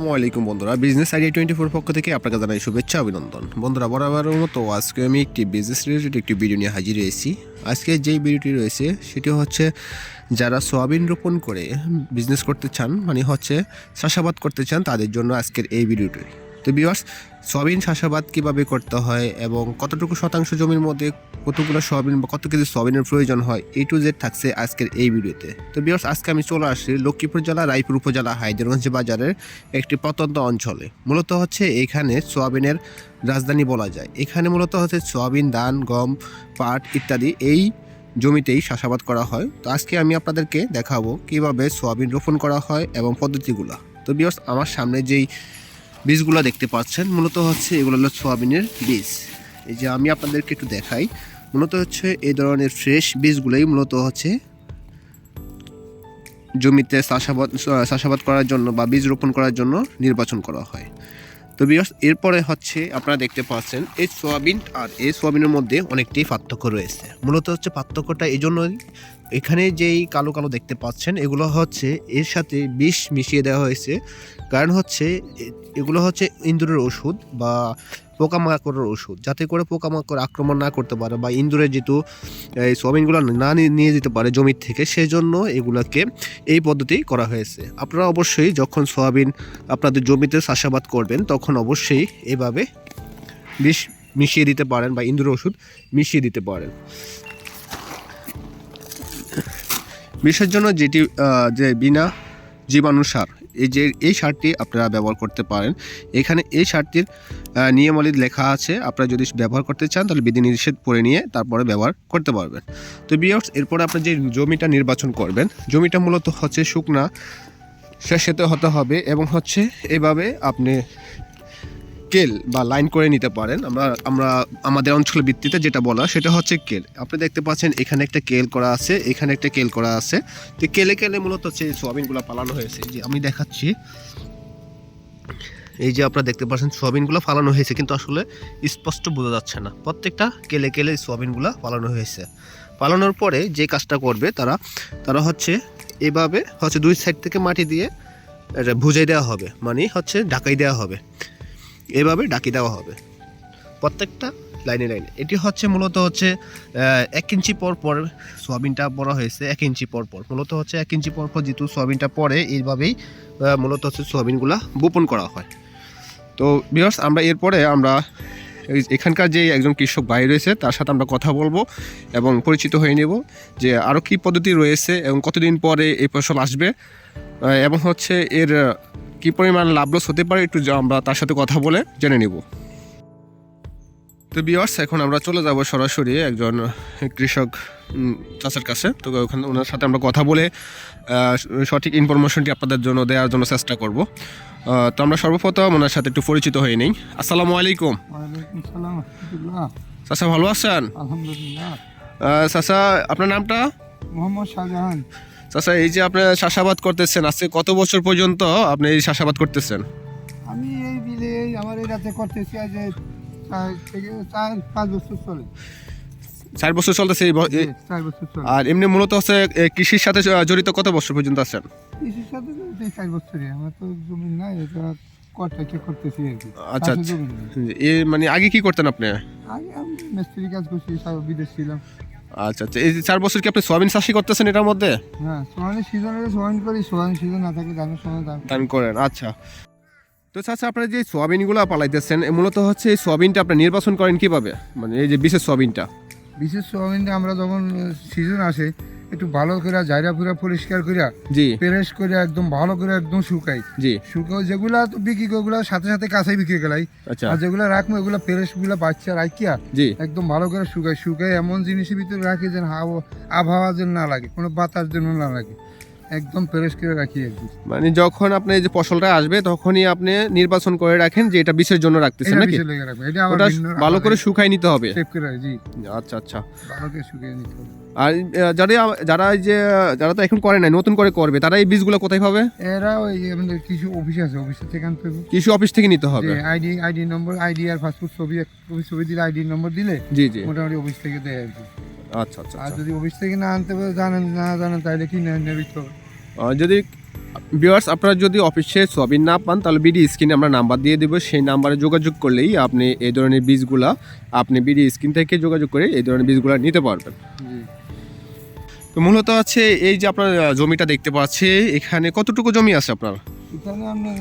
আসসালামু আলাইকুম বন্ধুরা বিজনেস আইডিয়া টোয়েন্টি ফোর পক্ষ থেকে আপনাকে জানাই শুভেচ্ছা, অভিনন্দন। বন্ধুরা, বরাবরের মতো আজকে আমি একটি বিজনেস রিলেটেড একটি ভিডিও নিয়ে হাজির হয়েছি। আজকে যেই ভিডিওটি রয়েছে, সেটি হচ্ছে যারা সোয়াবিন রোপণ করে বিজনেস করতে চান মানে হচ্ছে চাষাবাদ করতে চান, তাদের জন্য আজকের এই ভিডিওটি তো বিয়ার্স সয়াবিন চাষাবাদ কীভাবে করতে হয় এবং কতটুকু শতাংশ জমির মধ্যে কতগুলো সয়াবিন বা কত কেজি সয়াবিনের প্রয়োজন হয় এ টু জেড থাকছে আজকের এই ভিডিওতে। তো বিয়ার্স আজকে আমি চলে আসছি লক্ষ্মীপুর জেলা, রায়পুর উপজেলা হায়দ্রাগঞ্জ বাজারের একটি প্রত্যন্ত অঞ্চলে। মূলত হচ্ছে এখানে সোয়াবিনের রাজধানী বলা যায়। এখানে মূলত হচ্ছে সোয়াবিন, ধান, গম, পাট ইত্যাদি এই জমিতেই চাষাবাদ করা হয়। তো আজকে আমি আপনাদেরকে দেখাবো কীভাবে সোয়াবিন রোপণ করা হয় এবং পদ্ধতিগুলো। তো বিয়ার্স আমার সামনে যেই বীজগুলো দেখতে পাচ্ছেন। মূলত হচ্ছে এগুলো হলো সোয়াবিনের বীজ। এই যে আমি আপনাদেরকে একটু দেখাই। মূলত হচ্ছে এই ধরনের ফ্রেশ বীজগুলোই মূলত হচ্ছে জমিতে চাষাবাদ চাষাবাদ করার জন্য বা বীজ রোপণ করার জন্য নির্বাচন করা হয়। তো বিয়ার্স এরপরে হচ্ছে আপনারা দেখতে পাচ্ছেন, এই সোয়াবিন আর এই সোয়াবিনের মধ্যে অনেকটাই পার্থক্য রয়েছে। মূলত হচ্ছে পার্থক্যটা এই জন্যই এখানে যেই কালো কালো দেখতে পাচ্ছেন, এগুলো হচ্ছে এর সাথে বিষ মিশিয়ে দেওয়া হয়েছে। কারণ হচ্ছে এগুলো হচ্ছে ইঁদুরের ওষুধ বা পোকামাকড়ের ওষুধ। যাতে করে পোকামাকড় আক্রমণ না করতে পারে বা ইঁদুরের যেহেতু, এই সোয়াবিনগুলো না নিয়ে- যেতে পারে জমির থেকে, সেজন্য এগুলোকে এই পদ্ধতি করা হয়েছে। আপনারা অবশ্যই যখন সোয়াবিন আপনাদের জমিতে চাষাবাদ করবেন, তখন অবশ্যই এভাবে বিষ মিশিয়ে দিতে পারেন বা ইঁদুরের ওষুধ মিশিয়ে দিতে পারেন। বিষের জন্য যেটি যে বিনা জীবাণু সার এই যে এই সারটি আপনারা ব্যবহার করতে পারেন। এখানে এই সারটির নিয়মাবলী লেখা আছে। আপনারা যদি ব্যবহার করতে চান, তাহলে বিধি নিষেধ পড়ে নিয়ে তারপরে ব্যবহার করতে পারবেন। তো বিয়ার্স এরপরে আপনি যে জমিটা নির্বাচন করবেন, জমিটা মূলত হচ্ছে শুকনা শেষেতে হতে হবে এবং হচ্ছে এভাবে আপনি কেল বা লাইন করে নিতে পারেন, আমরা আমরা আমাদের অঞ্চলের ভিত্তিতে যেটা বলা সেটা হচ্ছে কেল। আপনি দেখতে পাচ্ছেন এখানে একটা কেল করা আছে, এখানে একটা কেল করা আছে। তো কেলে কেলে মূলত হচ্ছে সোয়াবিনগুলো পালানো হয়েছে। যে আমি দেখাচ্ছি, এই যে আপনারা দেখতে পাচ্ছেন সোয়াবিনগুলো ফালানো হয়েছে, কিন্তু আসলে স্পষ্ট বোঝা যাচ্ছে না। প্রত্যেকটা কেলে কেলে সোয়াবিনগুলো ফালানো হয়েছে। পালানোর পরে যে কাজটা করবে তারা তারা হচ্ছে এভাবে হচ্ছে দুই সাইড থেকে মাটি দিয়ে ভুজাই দেওয়া হবে। মানে হচ্ছে ঢাকাই দেওয়া হবে। এভাবে ডাকি দেওয়া হবে। প্রত্যেকটা লাইনে লাইনে। এটি হচ্ছে মূলত হচ্ছে এক ইঞ্চি পর পর সোয়াবিনটা বড় হয়েছে, এক ইঞ্চি পর পর। মূলত হচ্ছে এক ইঞ্চি পর পর যেহেতু সোয়াবিনটা পরে এইভাবেই মূলত হচ্ছে সোয়াবিনগুলো বোপন করা হয়। তো বিয়ার্স আমরা এরপরে আমরা এখানকার যে একজন কৃষক ভাই রয়েছে, তার সাথে আমরা কথা বলব এবং পরিচিত হয়ে নেব যে আরও কী পদ্ধতি রয়েছে এবং কতদিন পরে এই ফসল আসবে। এবং হচ্ছে এর কী পরিমাণ লাভ লস হতে পারে একটু আমরা তার সাথে কথা বলে জেনে নেব। তো বিয়ার্স এখন আমরা চলে যাব সরাসরি একজন কৃষক চাচার কাছে। তো ওখানে ওনার সাথে আমরা কথা বলে সঠিক ইনফরমেশনটি আপনাদের জন্য দেওয়ার জন্য চেষ্টা করব। তো আমরা সর্বপ্রথম ওনার সাথে একটু পরিচিত হয়ে নেই। আসসালামু আলাইকুম। চাচা ভালো আছেন? আলহামদুলিল্লাহ। চাচা আপনার নামটা? মোহাম্মদ শাহজাহান। চাচা এই যে আপনি চাষাবাদ করতেছেন আজকে কত বছর পর্যন্ত আপনি এই চাষাবাদ করতেছেন? আমি এই বিলে আমার এই রাতে করতেছি আজ চার পাঁচ বছর চলে। চার বছর চলতেছে এই ব- চার বছর চলে। আর এমনি মূলত হচ্ছে কৃষির সাথে জড়িত কত বছর পর্যন্ত আছেন? কৃষির সাথে এই চার বছরই আমার তো জমি নাই এটা করতেছে করতেছি আর কি। আচ্ছা, আচ্ছা। এ মানে আগে কি করতেন আপনি? আগে আমি মিস্ত্রি কাজ করছি সব বিদেশ ছিলাম। আচ্ছা আচ্ছা। এই চার বছর কি আপনি সোয়াবিন চাষই করতেছেন এটার মধ্যে? হ্যাঁ সোয়াবিন সিজনে সোয়াবিন করি সোয়াবিন সিজন না থাকলে ধানের সময় ধান করেন আচ্ছা। তো আচ্ছা আপনারা যে সোয়াবিনগুলো পালাইতেছেন মূলত হচ্ছে এই সোয়াবিনটা আপনি নির্বাচন করেন কীভাবে? মানে এই যে বিশেষ সোয়াবিনটা। বিশেষ সোয়াবিনটা আমরা যখন সিজন আসে একটু ভালো করে জায়গা ফুরা পরিষ্কার করে জি। প্রেস করে একদম ভালো করে একদম শুকাই। জি। শুকাও যেগুলা তো বিক্রি করে ওগুলা সাথে সাথে কাঁচাই বিক্রি করাই আচ্ছা। আর যেগুলা রাখব এগুলা প্রেসগুলা বাচ্চা রাখিয়া জি। একদম ভালো করে শুকাই। শুকাই এমন জিনিসের ভিতরে রাখি যেন হাওয়া আবহাওয়া যেন না লাগে কোনো বাতাস যেন না লাগে। একদম প্রেস করে রাখি আর কি। মানে যখন আপনি এই যে ফসলটা আসবে তখনই আপনি নির্বাচন করে রাখেন যে এটা বিশের জন্য রাখতেছেন নাকি? ওটা ভালো করে শুকাই নিতে হবে। আচ্ছা আচ্ছা। ভালো করে শুকিয়ে নিতে হবে। আর যারা যারা যে যারা তো এখন করে নাই নতুন করে করবে তারা এই বীজগুলো কোথায় পাবে? এরা ওই আমাদের কিছু অফিস আছে অফিসের থেকে আনতে হবে। কৃষি অফিস থেকে নিতে হবে। আইডি আইডি নম্বর আইডি আর পাসপোর্ট ছবি ছবি দিলে আইডি নম্বর দিলে জি জি। মোটামুটি অফিস থেকে দেয় আর কি। আচ্ছা আচ্ছা আর আচ্ছা। যদি অফিস থেকে না আনতে পারে জানেন না জানেন তাহলে কি নেবে তো আহ, যদি ভিউয়ার্স আপনারা যদি অফিসে সয়াবিন না পান তাহলে বিডি স্ক্রিনে আমরা নাম্বার দিয়ে দেবো। সেই নাম্বারে যোগাযোগ করলেই আপনি এই ধরনের বীজগুলা আপনি বিডি স্ক্রিন থেকে যোগাযোগ করে এই ধরনের বীজগুলা নিতে পারবেন। তো মূলত আছে এই যে আপনার জমিটা দেখতে পাচ্ছি এখানে কতটুকু জমি আছে আপনার? এখানে আপনার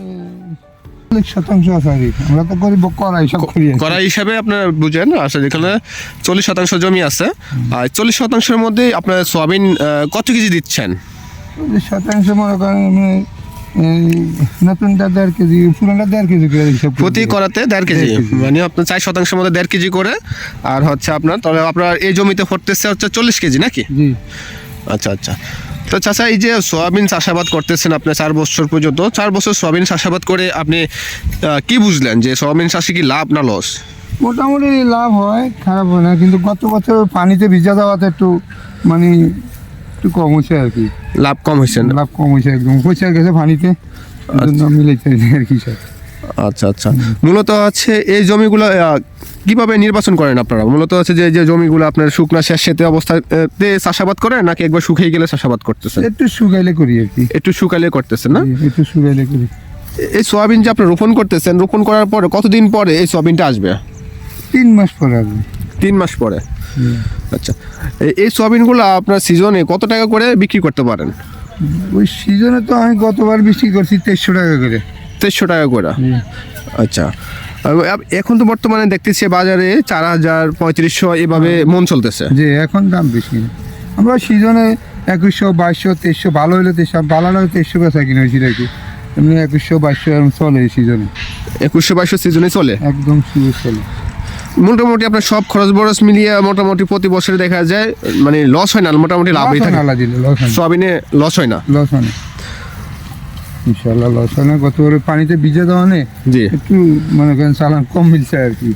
চল্লিশ শতাংশ কি। আমরা তো গরিব করাই সব করি করা হিসাবে আপনার বুঝেন আসলে এখানে চল্লিশ শতাংশ জমি আছে আর চল্লিশ শতাংশের মধ্যে আপনার সয়াবিন কত কেজি দিচ্ছেন? চল্লিশ শতাংশ মনে করেন আমি নতুনটা দেড় কেজি পুরানটা দেড় কেজি করে হিসাব প্রতি করাতে দেড় কেজি। মানে আপনার চার শতাংশের মধ্যে দেড় কেজি করে আর হচ্ছে আপনার তাহলে আপনার এই জমিতে ফুটতেছে হচ্ছে চল্লিশ কেজি নাকি? জি। আচ্ছা আচ্ছা। তো চাচা এই যে সোয়াবিন চাষাবাদ করতেছেন আপনি চার বছর পর্যন্ত চার বছর সোয়াবিন চাষাবাদ করে আপনি কি বুঝলেন যে সোয়াবিন চাষে কি লাভ না লস? মোটামুটি লাভ হয় খারাপ হয় না কিন্তু গত বছর পানিতে ভিজা দেওয়াতে একটু মানে একটু কম হয়েছে আর কি। লাভ কম হয়েছে না? লাভ কম হয়েছে একদম পয়সা গেছে পানিতে। মিলাইতে হয়েছে আর কি আচ্ছা আচ্ছা। মূলত হচ্ছে এই জমিগুলো কীভাবে নির্বাচন করেন আপনারা? মূলত হচ্ছে যে যে জমিগুলো আপনার শুকনা শেষ সেতে অবস্থাতে চাষাবাদ করেন নাকি একবার শুকিয়ে গেলে চাষাবাদ করতেছেন? একটু শুকাইলে করি আর কি। একটু শুকালে করতেছেন না? একটু শুকাইলে করি। এই সোয়াবিন যে আপনি রোপণ করতেছেন রোপণ করার পরে কতদিন পরে এই সোয়াবিনটা আসবে? তিন মাস পরে আসবে। তিন মাস পরে? আচ্ছা এই- এই সোয়াবিনগুলো আপনার সিজনে কত টাকা করে বিক্রি করতে পারেন? ওই সিজনে তো আমি গতবার বিক্রি করছি তেইশশো টাকা করে। তেইশশো টাকা করে? আচ্ছা এখন তো বর্তমানে দেখতেছি বাজারে চার হাজার পঁয়ত্রিশশো এভাবে মন চলতেছে। যে এখন দাম বেশি। আমরা সিজনে একুশশো বাইশশো তেইশশো ভালো হলে তেইশশো ভালো হলে তেইশশো বেচা কিনে হয়েছিল আর কি এমনি একুশশো বাইশশো এরকম চলে এই সিজনে। একুশশো বাইশশো সিজনে চলে? একদম সুযোগ চলে। মোটামুটি আপনার সব খরচ বরচ মিলিয়ে মোটামুটি প্রতি বছরে দেখা যায় মানে লস হয় না মোটামুটি লাভই থাকে। হয় সোয়াবিনে লস হয় না। লস হয় না। ইনশাল্লাহ লস হয় না। গতবারে পানিতে ভিজে দেওয়া নেই জি। একটু মনে করেন চালান কম মিলছে আর কি।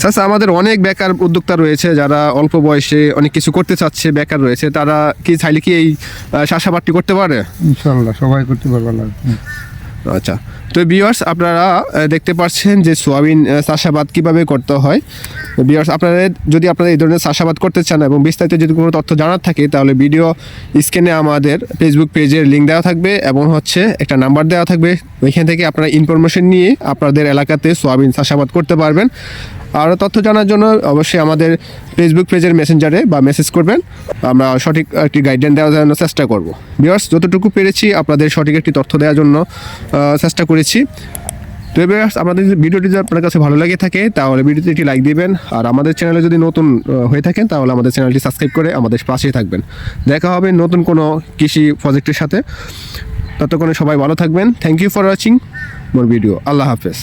স্যার আমাদের অনেক বেকার উদ্যোক্তা রয়েছে যারা অল্প বয়সে অনেক কিছু করতে চাচ্ছে বেকার রয়েছে। তারা কি চাইলে কি এই চাষাবাদটি করতে পারে? ইনশাল্লাহ সবাই করতে পারবে আচ্ছা। তো বিয়ার্স আপনারা দেখতে পাচ্ছেন যে সোয়াবিন চাষাবাদ কীভাবে করতে হয়। বিয়ার্স আপনারা যদি আপনারা এই ধরনের চাষাবাদ করতে চান এবং বিস্তারিত যদি কোনো তথ্য জানার থাকে, তাহলে ভিডিও স্ক্রিনে আমাদের ফেসবুক পেজের লিঙ্ক দেওয়া থাকবে এবং হচ্ছে একটা নাম্বার দেওয়া থাকবে। ওইখান থেকে আপনারা ইনফরমেশন নিয়ে আপনাদের এলাকাতে সোয়াবিন চাষাবাদ করতে পারবেন। আরও তথ্য জানার জন্য অবশ্যই আমাদের ফেসবুক পেজের মেসেঞ্জারে বা মেসেজ করবেন। আমরা সঠিক একটি গাইডলাইন দেওয়ার জন্য চেষ্টা করব। বিয়ার্স যতটুকু পেরেছি আপনাদের সঠিক একটি তথ্য দেওয়ার জন্য চেষ্টা করেছি। তো এবার আমাদের ভিডিওটি যদি আপনার কাছে ভালো লাগে থাকে, তাহলে ভিডিওতে একটি লাইক দিবেন। আর আমাদের চ্যানেলে যদি নতুন হয়ে থাকেন, তাহলে আমাদের চ্যানেলটি সাবস্ক্রাইব করে আমাদের পাশেই থাকবেন। দেখা হবে নতুন কোনো কৃষি প্রজেক্টের সাথে। ততক্ষণে সবাই ভালো থাকবেন। Thank you for watching more video আল্লাহ হাফেজ।